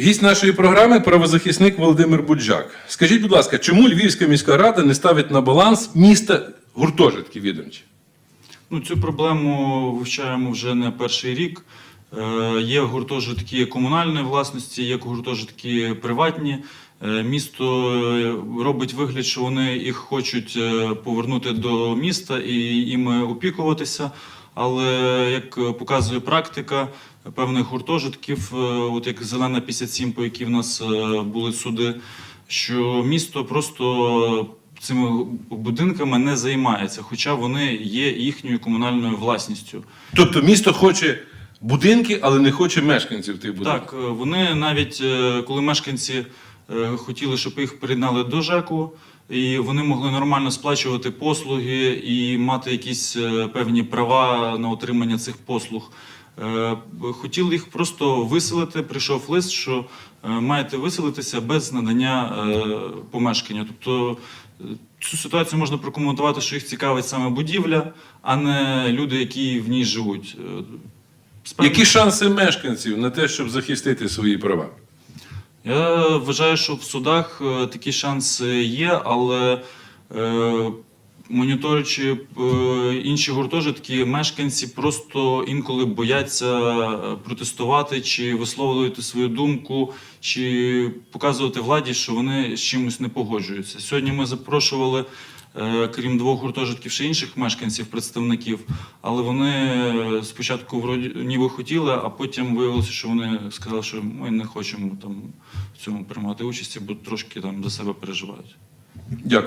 Гість нашої програми правозахисник Володимир Буджак. Скажіть, будь ласка, чому Львівська міська рада не ставить на баланс міста гуртожитки відомчі? Ну, цю проблему вивчаємо вже не перший рік. Е, Є гуртожитки комунальної власності, є гуртожитки приватні. Е, Місто е, робить вигляд, що вони їх хочуть е, повернути до міста і іми опікуватися. Але як показує практика певних гуртожитків, е, от як зелена 57, по якій в нас е, були суди, що місто просто цими будинками не займається, хоча вони є їхньою комунальною власністю. Тобто місто хоче будинки, але не хоче мешканців тих будинків. Так, е, вони навіть е, коли мешканці е, хотіли, щоб їх приєднали до ЖЕКу, і вони могли нормально сплачувати послуги і мати якісь е, певні права на отримання цих послуг. е, Хотіли їх просто виселити. Прийшов лист, що е, маєте виселитися без надання е, помешкання. Тобто е, цю ситуацію можна прокоментувати, що їх цікавить саме будівля, а не люди, які в ній живуть. Е, справді- Які шанси мешканців на те, щоб захистити свої права? Я вважаю, що в судах такий такі шанси є, але моніторючи моніторячи е, інші гуртожитки, мешканці просто інколи бояться е, протестувати чи висловлювати свою думку, чи показувати владі, що вони з чимось не погоджуються. Сьогодні ми запрошували. Е, Крім двох гуртожитків, ще інших мешканців, представників, але вони е, спочатку вроді ніби хотіли, а потім виявилося, що вони сказали, що ми не хочемо там в цьому приймати участі, бо трошки там за себе переживають. Дякую.